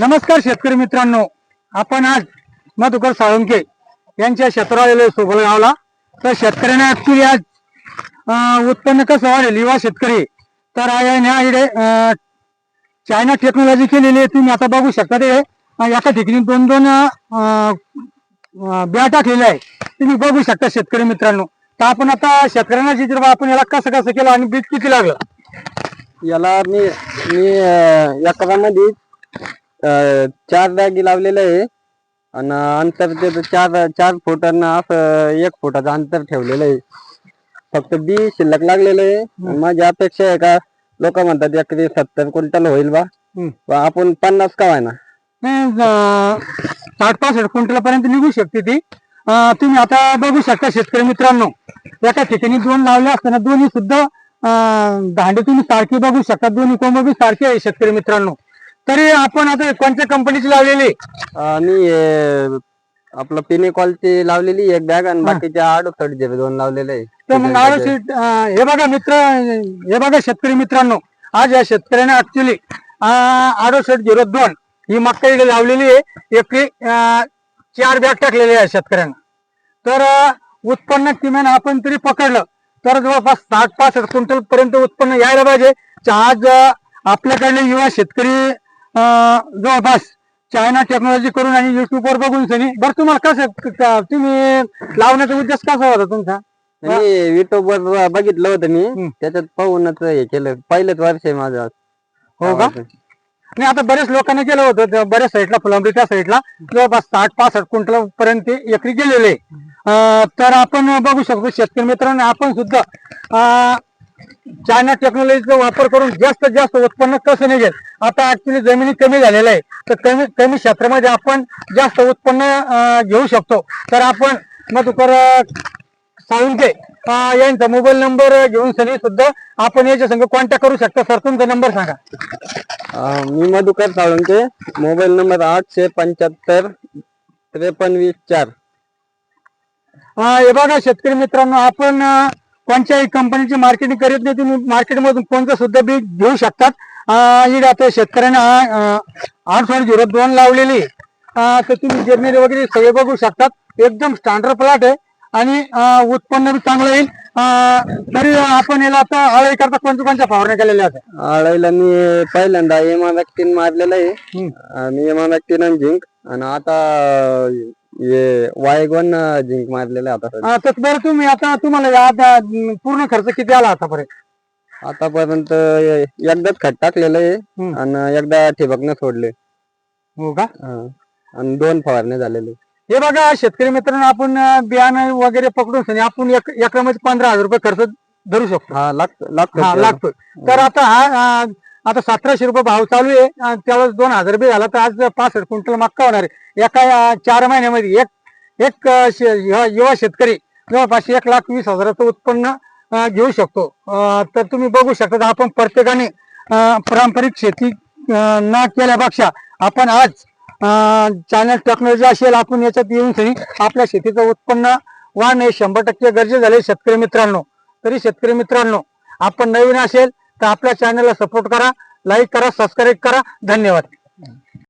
नमस्कार शेतकरी मित्रांनो. आपण आज मधुकर साळुंके यांच्या क्षेत्रात आलेलो गावला तर शेतकऱ्यांना ऍक्च्युली आज उत्पन्न कसं वाढेल युवा शेतकरी? तर आ- इकडे अं, चायना टेक्नॉलॉजी केलेली आहे तुम्ही आता बघू शकता ते. एका ठिकाणी दोन दोन बॅ अं, टाकलेल्या आहे तुम्ही बघू शकता शेतकरी मित्रांनो. तर आपण आता शेतकऱ्यांना चित्र आपण याला कसं कसं केलं आणि बीज किती लागलं? याला मी मी अं, एकरामध्ये चार बॅगी लावलेले आहे. आणि अंतर ते चार चार फुटांना असं एक फुटाचं अंतर ठेवलेलं आहे. फक्त बी शिल्लक लागलेलं आहे. माझी अपेक्षा आहे का लोक म्हणतात एकरी सत्तर क्विंटल होईल बा. आपण पन्नास का व्हायना साठ पासष्ट क्विंटल पर्यंत निघू शकते ती. तुम्ही आता बघू शकता शेतकरी मित्रांनो एका ठिकाणी दोन लावले असताना दोन्ही सुद्धा दांडे तुम्ही सारखी बघू शकता. दोन्ही कोंब बी सारखे आहे शेतकरी मित्रांनो. तरी आपण आता कोणत्या कंपनीची लावलेली? आणि अं, आपलं पिने कॉलची लावलेली एक बॅग आणि बाकीच्या अडुसठ झिरो दोन लावलेले आहे. तर मग हे बघा मित्र हे बघा शेतकरी मित्रांनो. आज या शेतकऱ्याने ऍक्च्युली आडोशेट झिरो दोन ही मक्का इकडे लावलेली आहे. एकरी अं, चार बॅग टाकलेले आहे शेतकऱ्यांना. तर अं, उत्पन्न किमान आपण तरी पकडलं तर जवळपास साठ पासष्ट क्विंटल पर्यंत उत्पन्न यायला पाहिजे. च- आज अं, आपल्याकडले युवा शेतकरी जवळपास चायना टेक्नॉलॉजी करून आणि युट्यूबवर बघून सनी. बरं तुम्हाला कसं क- तुम्ही लावण्याचा उद्देश कसा होता तुमचा? युट्यूब वर बघितलं होतं मी. त्याच्यात पाहूनच हे केलं. पहिलंच वर्ष आहे माझं. हो का? नाही आता बरेच लोकांनी केलं होतं. त्या बऱ्याच साईडला फुलंब्रीच्या साईडला. जवळपास साठ पासष्ट क्विंटल पर्यंत ते एकरी गेलेले. आहे. अं, तर आपण बघू शकतो शेतकरी मित्रांनो आपण सुद्धा अं, चायना टेक्नॉलॉजीचा वापर करून जास्तीत जास्त उत्पन्न कसं निघेल? आता ऍक्च्युली जमिनी कमी झालेल्या आहे तर कमी कमी क्षेत्रामध्ये आपण जास्त उत्पन्न घेऊ शकतो. तर आपण मधुकर साळुंके अं, यांचा मोबाईल नंबर घेऊन सनी सुद्धा आपण याच्या संग कॉन्टॅक्ट करू शकता. सर तुमचा नंबर सांगा. मी मधुकर साळुंके. मोबाईल नंबर आठशे पंच्याहत्तर त्रेपन्न वीस चार. हे बघा शेतकरी मित्रांनो आपण कोणत्याही कंपनीची मार्केटिंग करीत नाही तुम्ही मार्केटमधून कोणतं सुद्धा बी घेऊ शकतात. आता शेतकऱ्यांना आठ सोळा झिरो दोन लावलेली तर तुम्ही गिरणी वगैरे सगळे बघू शकतात. एकदम स्टँडर्ड प्लॉट आहे. आणि उत्पन्न बी चांगलं येईल. तरी आपण याला आता आळी करता कोणत्या कोणत्या फवारण्या केलेल्या आहेत? आळायला मी पहिल्यांदा एमा वॅक्टिन मारलेलं आहे. आणि एमा वॅक्टिन आणि झिंक. आणि आता हे वायगॉन झिंक मारलेलं आता. अं, तुम्ही आता तुम्हाला या आता, पूर्ण खर्च किती आला आतापर्यंत आतापर्यंत एकदाच खत टाकलेलं आहे हम्म. आणि एकदा ठिबकनं सोडले हो का हा. आणि दोन फवारण्या झालेले हे बघा शेतकरी मित्रांनो आपण अं, बियाणं वगैरे पकडून सनी आपण एक एकरामध्ये पंधरा हजार रुपये खर्च धरू शकतो हा लागतो लागतो हा. लागतो तर आता हा अं, आता सतराशे रुपये भाव चालू आहे त्यावेळेस दोन हजार बी झाला तर आज पासष्ट क्विंटल मक्का होणार आहे. एका चार महिन्यामध्ये एक एक युवा शेतकरी जवळपास एक लाख वीस हजाराचं उत्पन्न घेऊ शकतो. तर तुम्ही बघू शकता तर आपण प्रत्येकाने पारंपरिक शेती न केल्यापेक्षा आपण आज चॅनल टेक्नॉलॉजी असेल आपण याच्यात येऊन सनी आपल्या शेतीचं उत्पन्न वाढणे शंभर टक्के गरजे झाले शेतकरी मित्रांनो. तरी शेतकरी मित्रांनो आपण नवीन असेल तर आपल्या चॅनलला सपोर्ट करा लाईक करा सबस्क्राईब करा. धन्यवाद.